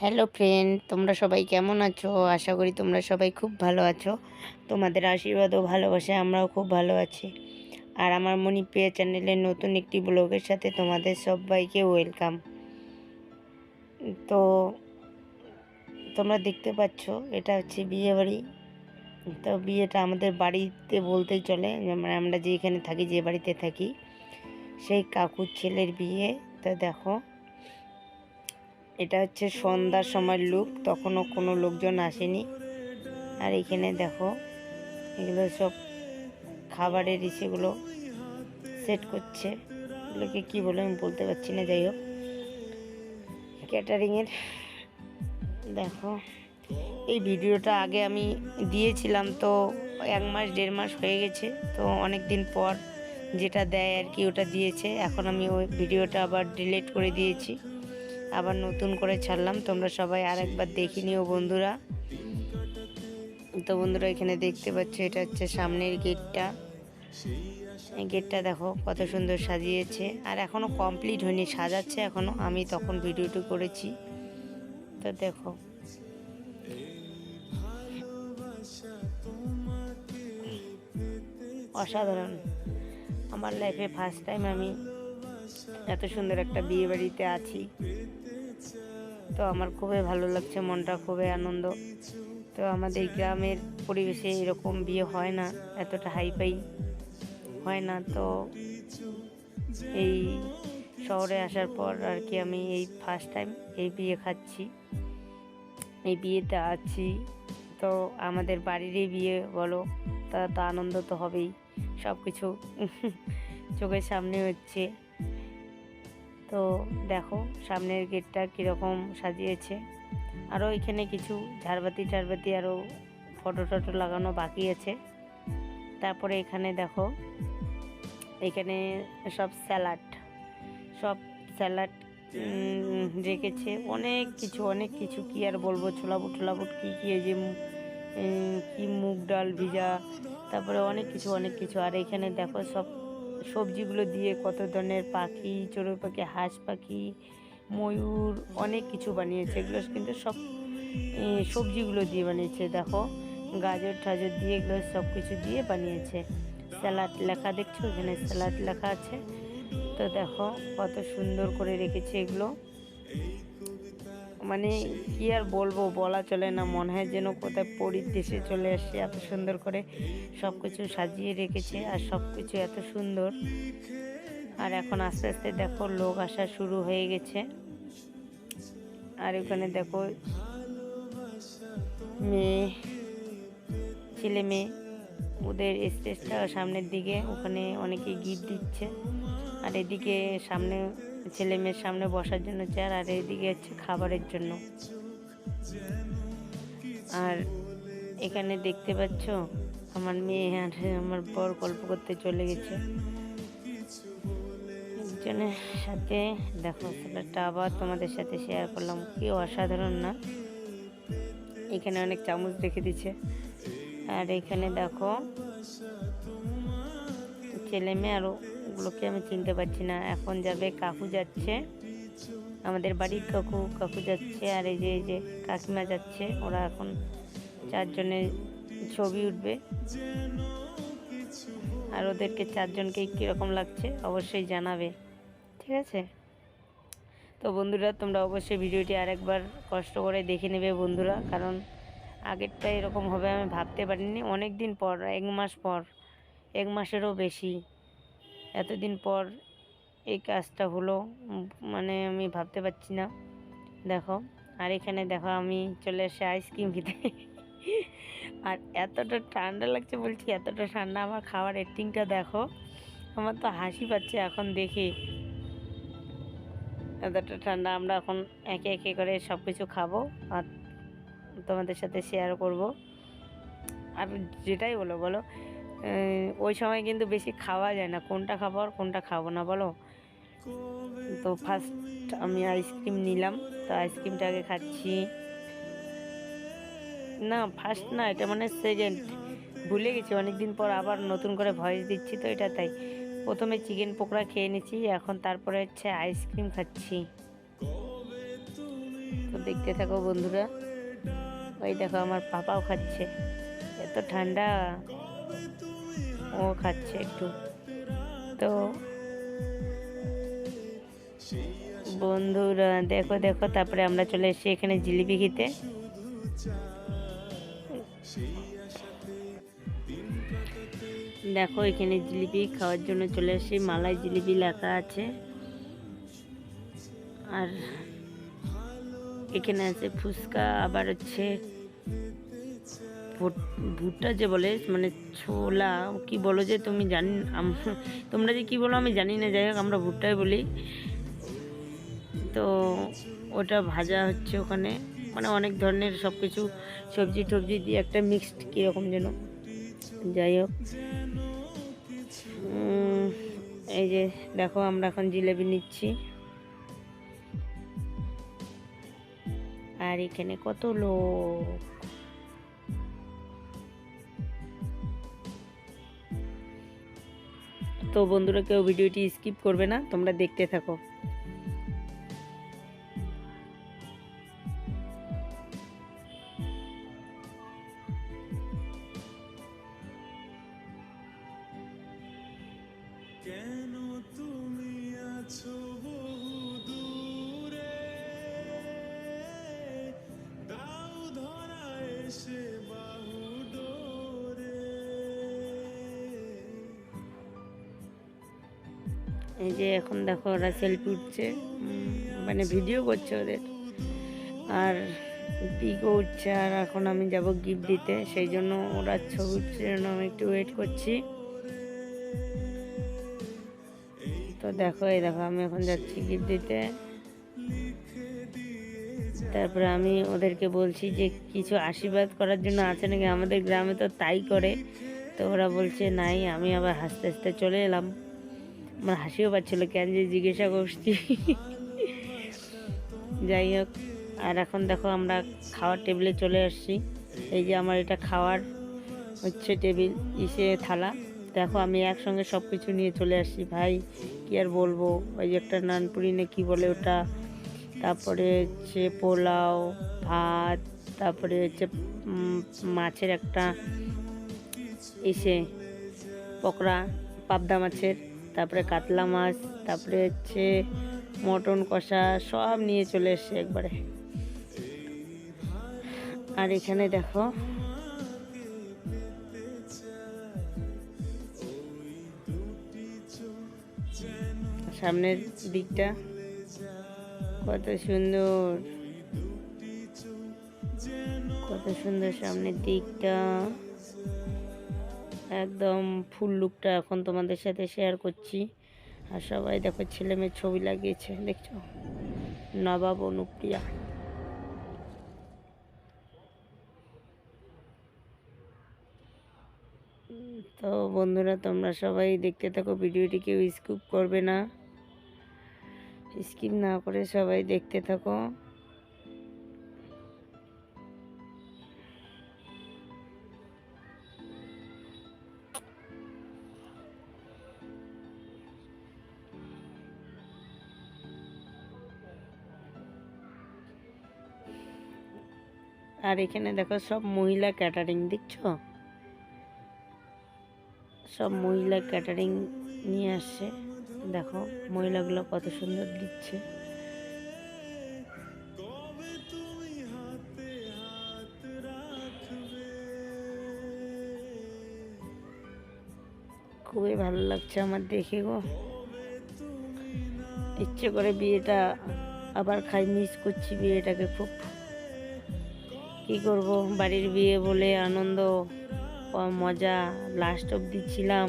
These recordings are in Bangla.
হ্যালো ফ্রেন্ড তোমরা সবাই কেমন আছো? আশা করি তোমরা সবাই খুব ভালো আছো। তোমাদের আশীর্বাদ ও আমরাও খুব ভালো আছি। আর আমার মনি প্রিয়া চ্যানেলের নতুন একটি ব্লগের সাথে তোমাদের সবাইকে ওয়েলকাম। তো, তোমরা দেখতে পাচ্ছ, এটা হচ্ছে বিয়ে বাড়ি। তো বিয়েটা আমাদের বাড়িতে বলতেই চলে মানে আমরা যেখানে থাকি, যে বাড়িতে থাকি, সেই কাকুর ছেলের বিয়ে। তো দেখো এটা হচ্ছে সন্ধ্যার সময় লুক তখনও কোনো লোকজন আসেনি। আর এখানে দেখো, এগুলো সব খাবারের ইসেগুলো সেট করছে। এগুলোকে কী বলে আমি বলতে পারছি না, যাই হোক। ক্যাটারিংয়ের দেখো, এই ভিডিওটা আগে আমি দিয়েছিলাম তো এক মাস, দেড় মাস হয়ে গেছে। তো অনেক দিন পর যেটা দেয় আর কি ওটা দিয়েছে। এখন আমি ওই ভিডিওটা আবার ডিলিট করে দিয়েছি। আবার নতুন করে ছাড়লাম। তোমরা সবাই আরেকবার দেখে নিও বন্ধুরা। তো বন্ধুরা, এখানে দেখতে পাচ্ছ, এটা হচ্ছে সামনের গেটটা। গেটটা দেখো, কত সুন্দর সাজিয়েছে। আর এখনও কমপ্লিট হয়নি, সাজাচ্ছে এখনও। আমি তখন ভিডিওটি করেছি। তো দেখো। অসাধারণ। আমার লাইফে ফার্স্ট টাইম আমি এত সুন্দর একটা বিয়ে বাড়িতে আছি। তো আমার খুবই ভালো লাগছে, মনটা খুবই আনন্দ। তো আমাদের গ্রামের পরিবেশে এরকম বিয়ে হয় না, এতটা হাই হাইফাই হয় না। তো এই শহরে আসার পর আর কি আমি এই ফার্স্ট টাইম এই বিয়ে খাচ্ছি, এই বিয়েতে আছি। তো আমাদের বাড়িরই বিয়ে বলো, তা তো আনন্দ তো হবেই সব কিছু চোখের সামনে হচ্ছে। তো দেখো, সামনের গেটটা কীরকম সাজিয়েছে। আরও এখানে কিছু ঝাড়বাতি টারবাতি আরও ফটো টটো লাগানো বাকি আছে। তারপরে এখানে দেখো, এখানে সব স্যালাড সব স্যালাড রেখেছে। অনেক কিছু অনেক কিছু কি আর বলব, ছোলাবুট টোলাবুট কী কী যে কি মুগ ডাল, ভিজা, তারপরে অনেক কিছু অনেক কিছু। আর এখানে দেখো সব সবজিগুলো দিয়ে কত ধরনের পাখি, চড়ুই পাখি, হাঁস পাখি, ময়ূর, অনেক কিছু বানিয়েছে। এগুলো কিন্তু সব সবজিগুলো দিয়ে বানিয়েছে, দেখো। গাজর, টাজর দিয়ে এগুলো সব কিছু দিয়ে বানিয়েছে। স্যালাড লেখা, দেখছ? এখানে স্যালাড লেখা আছে। তো দেখো, কত সুন্দর করে রেখেছে এগুলো। মানে কি আর বলব, বলা চলে না। মনে হয় যেন কোথায় পরীর দেশে চলে আসছে এত সুন্দর করে সব কিছু সাজিয়ে রেখেছে আর সব কিছু এত সুন্দর। আর এখন আস্তে আস্তে দেখো লোক আসা শুরু হয়ে গেছে। আর ওখানে দেখো মেয়ে, ছেলে মেয়ে, ওদের স্টেজটা সামনের দিকে, ওখানে অনেকে গিফট দিচ্ছে। আর এদিকে সামনে ছেলে মেয়ের সামনে বসার জন্য চেয়ার আর এদিকে হচ্ছে খাবারের জন্য। আর এখানে দেখতে পাচ্ছ আমার মেয়ে আর আমার বর গল্প করতে চলে গেছে। একজনের সাথে দেখো সেটা আবার তোমাদের সাথে শেয়ার করলাম। কি অসাধারণ না? এখানে অনেক চামচ রেখে দিচ্ছে আর এখানে দেখো ছেলে মেয়ে আরও ওগুলোকে আমি চিনতে পারছি না। এখন যাবে কাকু যাচ্ছে। আমাদের বাড়ির কাকু কাকু যাচ্ছে আর এই যে এই যে কাকিমা যাচ্ছে। ওরা এখন চারজনের ছবি উঠবে। আর ওদেরকে চারজনকে কীরকম লাগছে অবশ্যই জানাবে। ঠিক আছে? তো বন্ধুরা, তোমরা অবশ্যই ভিডিওটি আরেকবার কষ্ট করে দেখে নেবে বন্ধুরা, কারণ আগেরটা এরকম হবে আমি ভাবতে পারিনি। অনেক দিন পর, এক মাস পর, এক মাসেরও বেশি। এতদিন পর এই কাজটা হলো মানে আমি ভাবতে পারছি না। দেখো, আর এখানে দেখো আমি চলে এসে আইসক্রিম খেতে। আর এতটা ঠান্ডা লাগছে বলছি, এতটা ঠান্ডা আমার খাওয়ার এক্টিংটা দেখো। আমার তো হাসি পাচ্ছে এখন দেখে। এতটা ঠান্ডা, আমরা এখন একে একে করে সব কিছু খাব আর তোমাদের সাথে শেয়ার করব। আর যেটাই বলো বলো। ওই সময় কিন্তু বেশি খাওয়া যায় না। কোনটা খাব আর কোনটা খাব না বলো? তো ফার্স্ট আমি আইসক্রিম নিলাম। তো আইসক্রিমটা আগে খাচ্ছি। না ফার্স্ট না, এটা মানে সেকেন্ড ভুলে গেছি, অনেকদিন পর আবার নতুন করে ভয়েস দিচ্ছি তো এটা তাই। প্রথমে চিকেন পকোড়া খেয়ে নিচ্ছি, এখন তারপরে হচ্ছে আইসক্রিম খাচ্ছি। তো দেখতে থাকো বন্ধুরা। ওই দেখো আমার পাপাও খাচ্ছে। এত ঠান্ডা। ও খাচ্ছে একটু। তো বন্ধুরা, দেখো দেখো, তারপরে আমরা চলে এসেছি এখানে জিলিপি খেতে দেখো, এখানে জিলিপি খাওয়ার জন্য চলে এসেছি। মালাই জিলিপি লেখা আছে। আর এখানে আছে ফুচকা, আবার হচ্ছে ভুট্টা যে বলে মানে ছোলা, কি বলো যে তুমি জানি তোমরা যে কি বলো আমি জানি না, যাই হোক আমরা ভুট্টাই বলি। তো ওটা ভাজা হচ্ছে ওখানে মানে অনেক ধরনের সব কিছু সবজি টবজি দিয়ে একটা মিক্সড কীরকম যেন। যাই হোক। এই যে দেখো আমরা এখন জিলেবি নিচ্ছি। আর এখানে কত লোক? তো বন্ধুরা কেউ ভিডিওটি স্কিপ করবে না তোমরা দেখতে থাকো। এই যে এখন দেখো ওরা সেলফি উঠছে। মানে ভিডিও করছে ওদের। আর পিকও উঠছে, আর এখন আমি যাব গিফট দিতে। সেই জন্য ওরা ছবি উঠছে জন্য আমি একটু ওয়েট করছি। তো দেখো, এই দেখো, আমি এখন যাচ্ছি গিফট দিতে। তারপরে আমি ওদেরকে বলছি যে, কিছু আশীর্বাদ করার জন্য আছে নাকি? আমাদের গ্রামে তো তাই করে। তো ওরা বলছে, নাই, আমি আবার হাসতে হাসতে চলে এলাম। আমার হাসিও পাচ্ছিল, কেন যে জিজ্ঞাসা করছি। যাই হোক, আর এখন দেখো আমরা খাওয়ার টেবিলে চলে আসছি। এই যে আমার এটা খাওয়ার হচ্ছে টেবিল, ইসে থালা। দেখো আমি একসঙ্গে সব কিছু নিয়ে চলে আসছি, ভাই, কি আর বলব? ওই যে একটা নানপুরি না কি বলে ওটা? তারপরে হচ্ছে পোলাও, ভাত, তারপরে হচ্ছে মাছের একটা ইসে, পকোড়া, পাবদা মাছের। তারপরে কাতলা মাছ, তারপরে হচ্ছে মটন কষা, সব নিয়ে চলে এসছে একবারে। আর এখানে দেখো, সামনের দিকটা কত সুন্দর। কত সুন্দর সামনের দিকটা। একদম ফুল লুকটা এখন তোমাদের সাথে শেয়ার করছি। আর সবাই দেখো ছেলে মেয়ের ছবি লাগিয়েছে, দেখছ? নবাব অনুপ্রিয়া। তো বন্ধুরা, তোমরা সবাই দেখতে থাকো, ভিডিওটি কেউ স্কিপ করবে না। স্কিপ না করে সবাই দেখতে থাকো। আর এখানে দেখো সব মহিলা ক্যাটারিং দেখছ? সব মহিলা ক্যাটারিং নিয়ে আসছে। দেখো, মহিলাগুলো কত সুন্দর দিচ্ছে। খুবই ভালো লাগছে আমার দেখে গো। ইচ্ছে করে বিয়েটা আবার খাই, মিস করছি বিয়েটাকে খুব। কি করব? বাড়ির বিয়ে বলে আনন্দ মজা লাস্ট অবধি ছিলাম।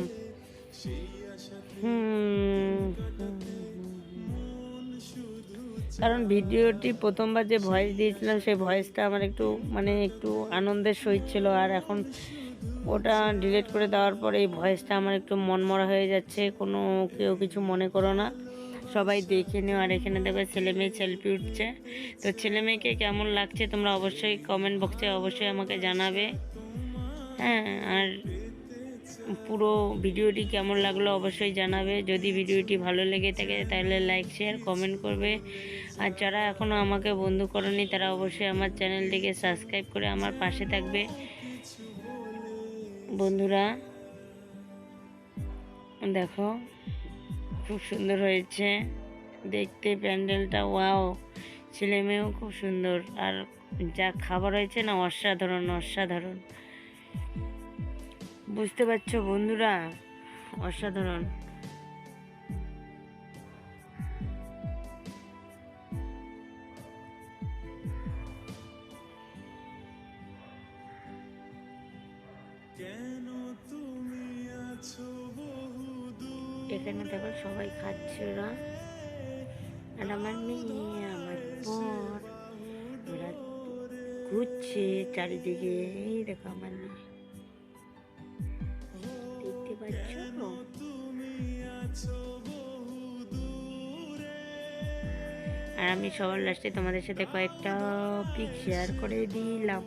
কারণ ভিডিওটি প্রথমবার যে ভয়েস দিয়েছিলাম, সেই ভয়েসটা আমার একটু মানে একটু আনন্দের সহিত ছিল। আর এখন ওটা ডিলিট করে দেওয়ার পরে এই ভয়েসটা আমার একটু মনমরা হয়ে যাচ্ছে। কোনো, কেউ কিছু মনে করো না। সবাই দেখে নিও, আর এখানে দেখবে ছেলে মেয়ে সেলফি উঠছে। তো ছেলে মেয়েকে কেমন লাগছে তোমরা অবশ্যই কমেন্ট বক্সে অবশ্যই আমাকে জানাবে। হ্যাঁ আর পুরো ভিডিওটি কেমন লাগল অবশ্যই জানাবে। যদি ভিডিওটি ভালো লেগে থাকে তাহলে লাইক শেয়ার কমেন্ট করবে। আর যারা এখনও আমাকে বন্ধু করেনি তারা অবশ্যই আমার চ্যানেলটিকে সাবস্ক্রাইব করে আমার পাশে থাকবে। বন্ধুরা, দেখো। খুব সুন্দর হয়েছে। দেখতে প্যান্ডেলটা, ওয়াও। ছেলে মেয়েও খুব সুন্দর। আর যা খাবার হয়েছে না, অসাধারণ অসাধারণ। বুঝতে পারছ বন্ধুরা? অসাধারণ। কেন এখানে দেখো সবাই খাচ্ছে ওরা। আর আমার মেয়ে, আমার বর, ওরা ঘুরছে চারিদিকে। এই দেখো আমার মেয়ে। দেখতে পাচ্ছ? আর আমি সবার লাস্টে তোমাদের সাথে কয়েকটা পিক শেয়ার করে দিলাম।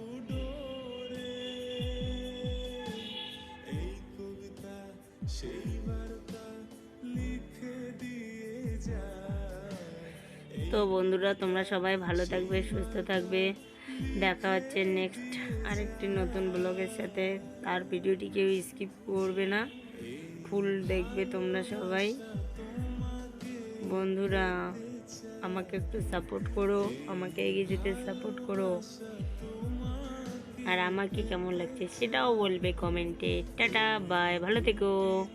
বন্ধুরা, তোমরা সবাই ভালো থাকবে, সুস্থ থাকবে। দেখা হচ্ছে নেক্সট আরেকটি নতুন ব্লগের সাথে। তার ভিডিওটি কেউ স্কিপ করবে না। ফুল দেখবে তোমরা সবাই। বন্ধুরা, আমাকে একটু সাপোর্ট করো, আমাকে এগিয়ে যেতে সাপোর্ট করো। আর আমাকে কেমন লাগছে সেটাও বলবে কমেন্টে টাটা বাই ভালো থেকো।